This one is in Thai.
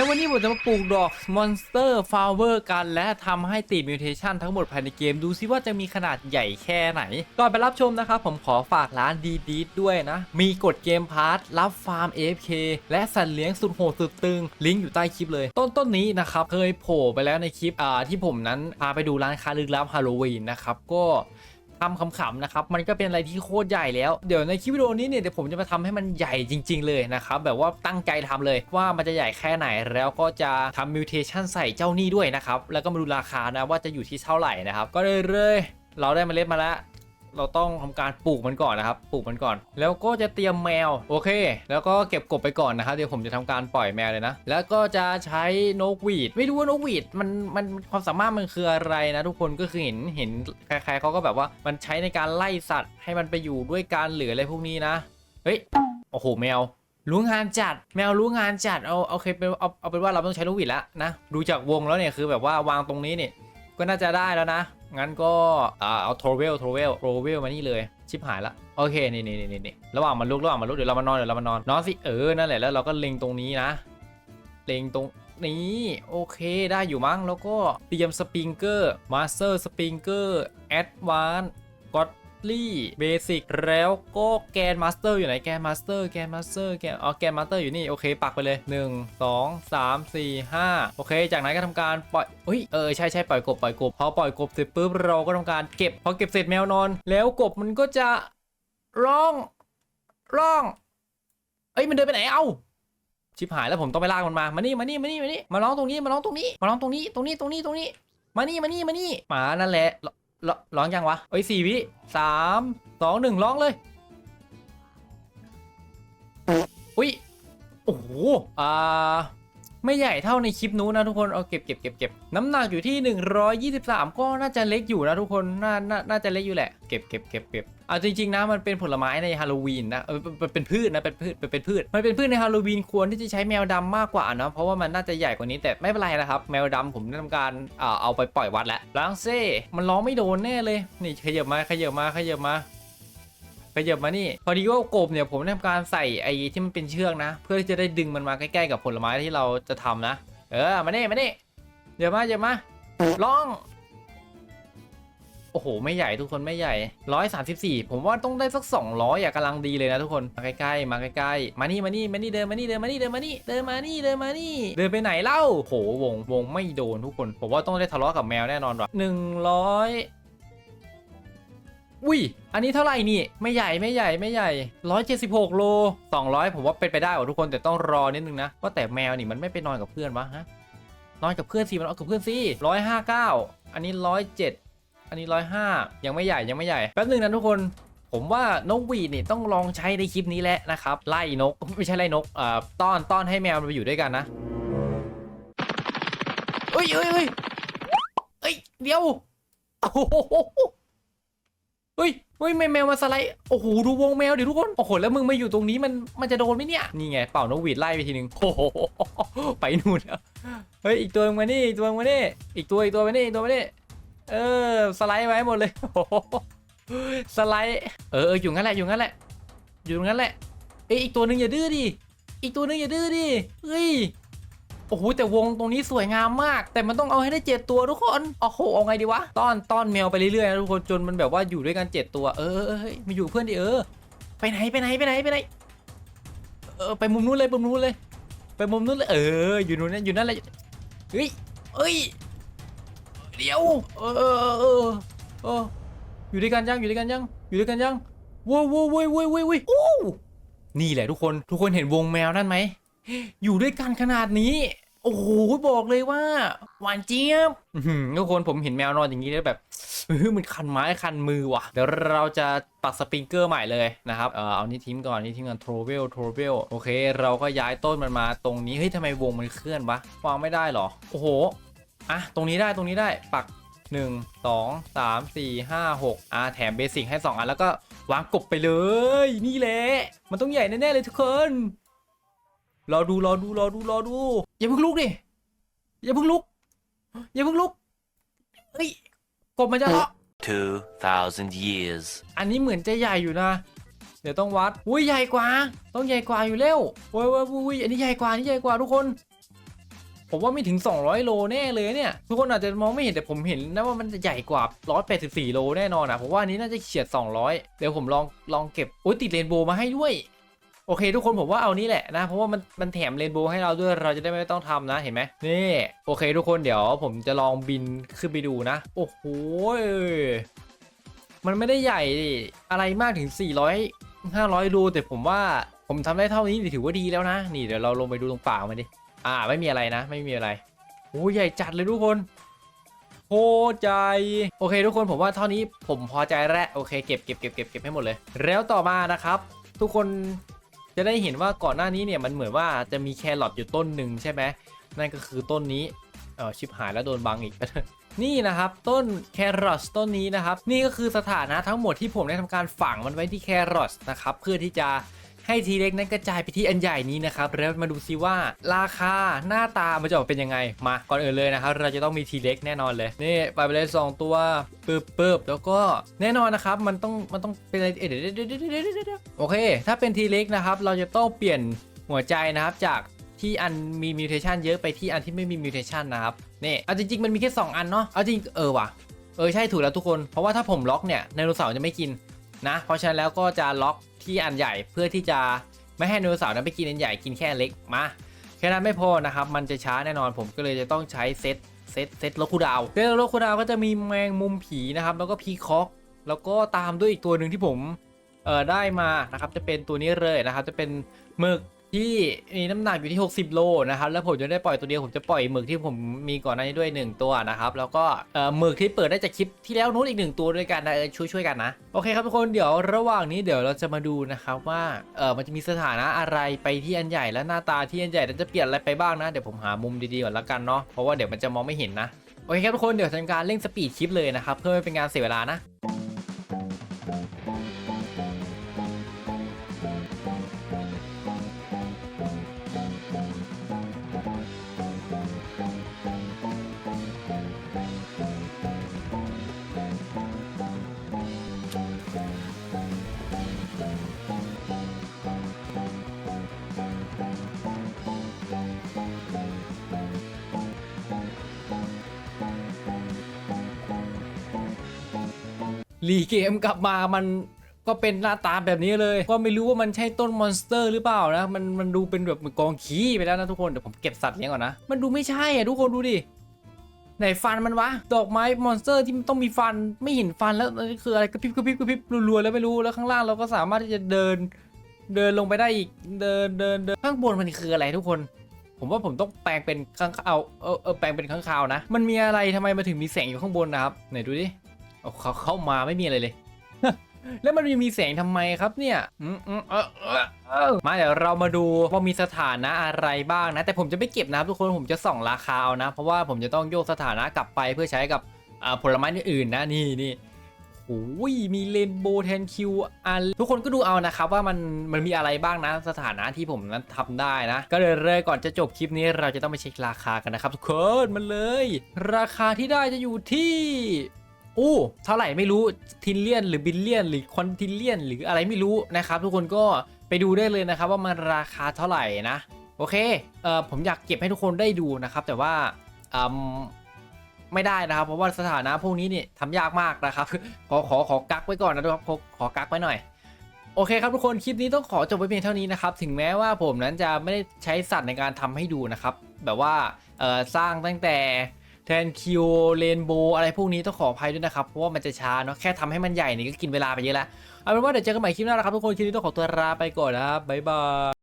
ในวันนี้ผมจะมาปลูกดอกมอนสเตอร์ฟลาเวอร์กัน และทำให้ติดมิวเทชันทั้งหมดภายในเกมดูซิว่าจะมีขนาดใหญ่แค่ไหน ก่อนไปรับชมนะครับ ผมขอฝากร้านดีดีด้วยนะ มีกดเกมพาร์ทรับฟาร์ม AFK และสัตว์เลี้ยงสุดโหดสุดตึง ลิงก์อยู่ใต้คลิปเลย ต้นต้นนี้นะครับ เคยโผล่ไปแล้วในคลิปอ่าที่ผมนั้นพาไปดูร้านค้าลึกลับฮาโลวีนนะครับก็ ทำขำๆนะครับมันก็เป็นอะไรที่โคตรใหญ่แล้วเดี๋ยวในคลิปวิดีโอนี้เนี่ยเดี๋ยวผมจะมาทำให้มันใหญ่จริง ๆ เลยนะครับแบบว่าตั้งใจทำเลยว่ามันจะใหญ่แค่ไหนแล้วก็จะทำมิวเทชันใส่เจ้านี่ด้วยนะครับแล้วก็มาดูราคานะว่าจะอยู่ที่เท่าไหร่นะครับก็เลยเลยเราได้เมล็ดมาแล้ว เราต้องทำการปลูกมันก่อนนะครับ ปลูกมันก่อน แล้วก็จะเตรียมแมว โอเค แล้วก็เก็บกบไปก่อนนะครับ เดี๋ยวผมจะทำการปล่อยแมวเลยนะ แล้วก็จะใช้นกหวีด ไม่รู้ว่านกหวีดมันมันความสามารถมันคืออะไรนะทุกคนก็คือเห็นเห็นใครๆเขาก็แบบว่ามันใช้ในการไล่สัตว์ ให้มันไปอยู่ด้วยกันหรืออะไรพวกนี้นะ เฮ้ย โอ้โหแมวรู้งานจัดแมวรู้งานจัดเอาโอเคเป็นเอาเอาเป็นว่าเราต้องใช้นกหวีดแล้วนะดูจากวงแล้วเนี่ยคือแบบว่าวางตรงนี้เนี่ยก็น่าจะได้แล้วนะ งั้นก็อ่าเอาโทรเวลโทรเวลโทรเวลมานี่เลยชิบหายละโอเคนี่นี่นี่นี่ระหว่างมันลุกระหว่างมันลุกเดี๋ยวเรามานอนเดี๋ยวเรามานอนนอนสิเออนั่นแหละแล้วเราก็เล็งตรงนี้นะเล็งตรงนี้โอเคได้อยู่มั้งแล้วก็เตรียมสปริงเกอร์มาสเตอร์สปริงเกอร์แอดวานก็ ลี่เบสิกแล้วก็แกนมาสเตอร์อยู่ไหนแกนมาสเตอร์แกนมาสเตอร์แกนอ๋อแกนมาสเตอร์อยู่นี่โอเคปักไปเลย 1 2 3 4 5 โอเค จากนั้นก็ทำการปล่อยอุ้ยเออใช่ใช่ปล่อยกบปล่อยกบพอปล่อยกบเสร็จปุ๊บเราก็ทำการเก็บพอเก็บเสร็จแมวนอน แล้วกบมันก็จะร้องร้องเอ้ยมันเดินไปไหนเอ้าชิบหายแล้วผมต้องไปลากมันมา มานี่มานี่มานี่มานี่มาร้องตรงนี้มาร้องตรงนี้มาร้องตรงนี้ตรงนี้ตรงนี้ตรงนี้มานี่มานี่มานี่มานั่นแหละ รร้องยังวะเอ้ยสี่วิสามสองหนึ่งร้องเลย อุ้ยโอ้โหอ่า ไม่ใหญ่เท่าในคลิปนู้นนะทุกคนเอาเก็บเก็บเก็บเก็บน้ำหนักอยู่ที่ 123 ก็น่าจะเล็กอยู่นะทุกคนน่าน่าน่าจะเล็กอยู่แหละเก็บเก็บเก็บเก็บอะจริงๆนะมันเป็นผลไม้ในฮาโลวีนนะเออเป็นพืชนะเป็นพืชเป็นพืช มันเป็นพืชในฮาโลวีนควรที่จะใช้แมวดำมากกว่านะเพราะว่ามันน่าจะใหญ่กว่านี้แต่ไม่เป็นไรนะครับแมวดำผมได้ทำการอ่าเอาไปปล่อยวัดแล้วล้างเซ่มันร้องไม่โดนแน่เลย นี่ขยับมาขยับมาขยับมา ขยับมานี่ พอดีว่ากบเนี่ยผมได้ทำการใส่ไอ้ที่มันเป็นเชือกนะ เพื่อที่จะได้ดึงมันมาใกล้ๆกับผลไม้ที่เราจะทำนะ เออมาเนี่มาเนี่เดี๋ยวมาเดี๋ยวมาร้อง โอ้โห ไม่ใหญ่ทุกคนไม่ใหญ่ร้อยสามสิบสี่ผมว่าต้องได้สักสองร้อยอะกำลังดีเลยนะทุกคนมาใกล้ๆมาใกล้ๆมานี่มานี่มานี่เดินมานี่เดินมานี่เดินมานี่เดินมานี่เดินมานี่เดินไปไหนเล่าโหวงวงไม่โดนทุกคน ผมว่าต้องได้ทะเลาะกับแมวแน่นอนว่ะหนึ่งร้อย อุ้ย อันนี้เท่าไหร่นี่ ไม่ใหญ่ไม่ใหญ่ไม่ใหญ่ร้อยเจ็ดสิบหกโลสองร้อยผมว่าเป็นไปได้ว่ะทุกคนแต่ต้องรอนิดนึงนะว่าแต่แมวนี่มันไม่ไปนอนกับเพื่อนวะฮะนอนกับเพื่อนสิมันนอนกับเพื่อนสิร้อยห้าเก้าอันนี้ร้อยเจ็ดอันนี้ร้อยห้ายังไม่ใหญ่ยังไม่ใหญ่แป๊บนึงนะทุกคนผมว่านกวีดนี่ต้องลองใช้ในคลิปนี้แหละนะครับ ไล่นกไม่ใช่ไล่นกอ่าต้อนต้อนให้แมวมันไปอยู่ด้วยกันนะเอ้ยเอ้ยเอ้ยเอ้ยเดี๋ยวโอ้โห เฮ้ยเฮ้ยแมวแมวมาสไลด์โอ้โหดูวงแมวดิทุกคนโอ้โหแล้วมึงมาอยู่ตรงนี้มันมันจะโดนไหมเนี่ยนี่ไงเป่านกหวีดไล่ไปทีนึงโอ้โหไปนู่นแล้วเฮ้ยอีกตัวมานี่อีกตัวมานี่อีกตัวอีกตัวมานี่อีกตัวมานี่เออสไลด์ไว้หมดเลยโอ้โหสไลด์เอออยู่งั้นแหละอยู่งั้นแหละอยู่งั้นแหละเอ้ยอีกตัวหนึ่งอย่าดื้อดิอีกตัวหนึ่งอย่าดื้อดิเฮ้ย โอ้โหแต่วงตรงนี้สวยงามมาก แต่มันต้องเอาให้ได้เจ็ดตัวทุกคนโอ้โหเอาไงดีวะต้อนต้อนแมวไปเรื่อยๆนะทุกคนจนมันแบบว่าอยู่ด้วยกันเจ็ดตัว เออเออมาอยู่เพื่อนดิเออ ไปไหนไปไหนไปไหนไปไหนเออไปมุมนู้นเลยมุมนู้นเลย ไปมุมนู้นเลยเอออยู่นู้นนะอยู่นั่นแหละเฮ้ยเอ้ยเดี๋ยวเออเออเออเอออยู่ด้วยกันยังอยู่ด้วยกันยังอยู่ด้วยกันยังว้าวว้าวว้าวว้าวว้าวว้าวอู้นี่แหละทุกคนทุกคนเห็นวงแมวนั่นไหม อยู่ด้วยกันขนาดนี้ โอ้โหบอกเลยว่า หวานเจี๊ยบทุกคนผมเห็นแมวนอนอย่างนี้แล้วแบบเฮ้ยมันคันไม้คันมือว่ะ เดี๋ยวเราจะปักสปริงเกอร์ใหม่เลยนะครับ เออเอานี่ทิ้งก่อนนี่ทิ้งก่อนโทรเวลโทรเวลโอเค เราก็ย้ายต้นมันมาตรงนี้ เฮ้ยทำไมวงมันเคลื่อนวะวางไม่ได้เหรอ โอ้โห อะ ตรงนี้ได้ตรงนี้ได้ปัก 1 2 3 4 5 6อะแถมเบสิกให้ 2 อันแล้วก็วางกบไปเลย นี่แหละ มันต้องใหญ่แน่ๆเลยทุกคน รอดูรอดูรอดูรอดู อย่าเพิ่งลุกดิอย่าเพิ่งลุก อย่าเพิ่งลุกเฮ้ยกบมันจะเลาะ2,000 years อันนี้เหมือนจะใหญ่อยู่นะ เดี๋ยวต้องวัด อุ้ยใหญ่กว่า ต้องใหญ่กว่าอยู่แล้วโอ้ยโอ้ยโอ้ยอันนี้ใหญ่กว่าอันนี้ใหญ่กว่าทุกคน ผมว่าไม่ถึง 200 โลแน่เลยเนี่ย ทุกคนอาจจะมองไม่เห็นแต่ผมเห็นนะว่ามันจะใหญ่กว่า 184 โลแน่นอนอะผมว่าอันนี้น่าจะเฉียด 200 เดี๋ยวผมลองลองเก็บ โอ้ยติดเรนโบว์มาให้ด้วย โอเค ทุกคนผมว่าเอานี้แหละนะเพราะว่ามันมันแถมเรนโบว์ให้เราด้วยเราจะได้ไม่ต้องทำนะเห็นไหมนี่โอเค ทุกคนเดี๋ยวผมจะลองบินขึ้นไปดูนะ โอ้โหมันไม่ได้ใหญ่อะไรมากถึง 400 500โลแต่ผมว่าผมทำได้เท่านี้ถือว่าดีแล้วนะ นี่เดี๋ยวเราลงไปดูตรงป่ากมันดิอ่าไม่มีอะไรนะ ไม่มีอะไรโอ้ใหญ่จัดเลยทุกคนโคตรใจ โอเค ทุกคนผมว่าเท่านี้ผมพอใจแล้วโอเคเก็บเก็บเก็บเก็บเก็บให้หมดเลย แล้วต่อมานะครับ ทุกคน จะได้เห็นว่าก่อนหน้านี้เนี่ยมันเหมือนว่าจะมีแครอทอยู่ต้นหนึ่งใช่ไหมนั่นก็คือต้นนี้เออชิบหายแล้วโดนบังอีกนี่นะครับต้นแครอทต้นนี้นะครับ นี่ก็คือสถานะทั้งหมดที่ผมได้ทำการฝังมันไว้ที่แครอทนะครับเพื่อที่จะ ให้ทีเล็กนั้นกระจายไปที่อันใหญ่นี้นะครับแล้วมาดูซิว่าราคาหน้าตามันจะออกเป็นยังไงมาก่อนอื่นเลยนะครับเราจะต้องมีทีเล็กแน่นอนเลยนี่ไปไปเลยสองตัวปึ๊บปึ๊บแล้วก็แน่นอนนะครับมันต้องมันต้องเป็นอะไรเอ๊ะเดี๋ยวเดี๋ยวเดี๋ยวเดี๋ยวเดี๋ยวเดี๋ยวโอเค ถ้าเป็นทีเล็กนะครับเราจะต้องเปลี่ยนหัวใจนะครับจากที่อันมีมิวเทชันเยอะไปที่อันที่ไม่มีมิวเทชันนะครับนี่เอาจริงๆมันมีแค่2อันเนาะเอาจริงเออว่ะเออใช่ถูกแล้วทุกคนเพราะว่าถ้าผมล็อกเนี่ยไดโนเสาร์จะไม่กินนะ เพราะฉะนั้นแล้วก็จะล็อก ที่อันใหญ่เพื่อที่จะไม่ให้ไดโนเสาร์นั้นไปกินอันใหญ่กินแค่เล็กมาแค่นั้นไม่พอนะครับมันจะช้าแน่นอนผมก็เลยจะต้องใช้เซตเซตเซตโลคูดาวเซตโลคูดาวก็จะมีแมงมุมผีนะครับแล้วก็พีคอกแล้วก็ตามด้วยอีกตัวหนึ่งที่ผมเออได้มานะครับจะเป็นตัวนี้เลยนะครับจะเป็นหมึก ที่มีน้ำหนักอยู่ที่ 60 โลนะครับแล้วผมจะได้ปล่อยตัวเดียวผมจะปล่อยหมึกที่ผมมีก่อนหน้านี้ด้วย 1 ตัวนะครับแล้วก็หมึกที่เปิดได้จากคลิปที่แล้วนู้นอีกหนึ่งตัวด้วยกันนะช่วยช่วยๆกันนะโอเคครับทุกคนเดี๋ยวระหว่างนี้เดี๋ยวเราจะมาดูนะครับว่าเออมันจะมีสถานะอะไรไปที่อันใหญ่และหน้าตาที่อันใหญ่จะเปลี่ยนอะไรไปบ้างนะเดี๋ยวผมหามุมดีๆก่อนละกันเนาะเพราะว่าเดี๋ยวมันจะมองไม่เห็นนะโอเคครับทุกคนเดี๋ยวทำการเร่งสปีดคลิปเลยนะครับเพื่อไม่เป็นการเสียเวลานะ รีเกมกลับมามันก็เป็นหน้าตาแบบนี้เลย ก็ไม่รู้ว่ามันใช่ต้นมอนสเตอร์หรือเปล่านะ มันมันดูเป็นแบบเหมือนกองขี้ไปแล้วนะทุกคน เดี๋ยวผมเก็บสัตว์เลี้ยงก่อนนะ มันดูไม่ใช่อะทุกคนดูดิ ไหนฟันมันวะ ดอกไม้มอนสเตอร์ที่มันต้องมีฟัน ไม่เห็นฟันแล้วอันคืออะไรกระพริบกระพริบกระพริบรัวๆแล้วไม่รู้ แล้วข้างล่างเราก็สามารถที่จะเดิน เดินลงไปได้อีก เดินเดินเดินข้างบนมันคืออะไรทุกคน ผมว่าผมต้องแปลงเป็นข้างเอาเออแปลงเป็นข้างคาวนะ มันมีอะไรทำไมมันถึงมีแสงอยู่ข้างบนนะครับ ไหนดูดิ เอาเขาเข้ามาไม่มีอะไรเลย แล้วมันมีแสงทำไมครับเนี่ยอืมอืมเออเออเออมาเดี๋ยวเรามาดูว่ามีสถานะอะไรบ้างนะ แต่ผมจะไม่เก็บนะครับทุกคนผมจะส่องราคาเอานะ เพราะว่าผมจะต้องโยกสถานะกลับไปเพื่อใช้กับอ่าผลไม้อื่นๆนะนี่นี่โอ้ยมีเลนโบว์แทนคิวอันทุกคนก็ดูเอานะครับว่ามันมันมีอะไรบ้างนะสถานะที่ผมนั้นทำได้นะ ก็เลยเยก่อนจะจบคลิปนี้เราจะต้องไปเช็คราคากันนะครับทุกคนมันเลย ราคาที่ได้จะอยู่ที่ อู้เท่าไหร่ไม่รู้ทินเลียนหรือบิลเลียนหรือคอนทินเลียนหรืออะไรไม่รู้นะครับ ทุกคนก็ไปดูได้เลยนะครับ ว่ามันราคาเท่าไหร่นะ โอเคเอ่อผมอยากเก็บให้ทุกคนได้ดูนะครับ แต่ว่าอืมไม่ได้นะครับ เพราะว่าสถานะพวกนี้เนี่ยทำยากมากนะครับ ขอขอขอกักไว้ก่อนนะครับขอขอกักไว้หน่อยโอเคครับทุกคนคลิปนี้ต้องขอจบไว้เพียงเท่านี้นะครับ ถึงแม้ว่าผมนั้นจะไม่ได้ใช้สัตว์ในการทำให้ดูนะครับ แบบว่าเอ่อสร้างตั้งแต่ ทนคิวเรนโบอะไรพวกนี้ต้องขออภัยด้วยนะครับ เพราะว่ามันจะช้าเนาะแค่ทำให้มันใหญ่นี่ก็กินเวลาไปเยอะแล้วเอาเป็นว่าเดี๋ยวเจอกันใหม่คลิปหน้านะครับทุกคนคลิปนี้ต้องขอตัวลาไปก่อนนะครับบ๊ายบาย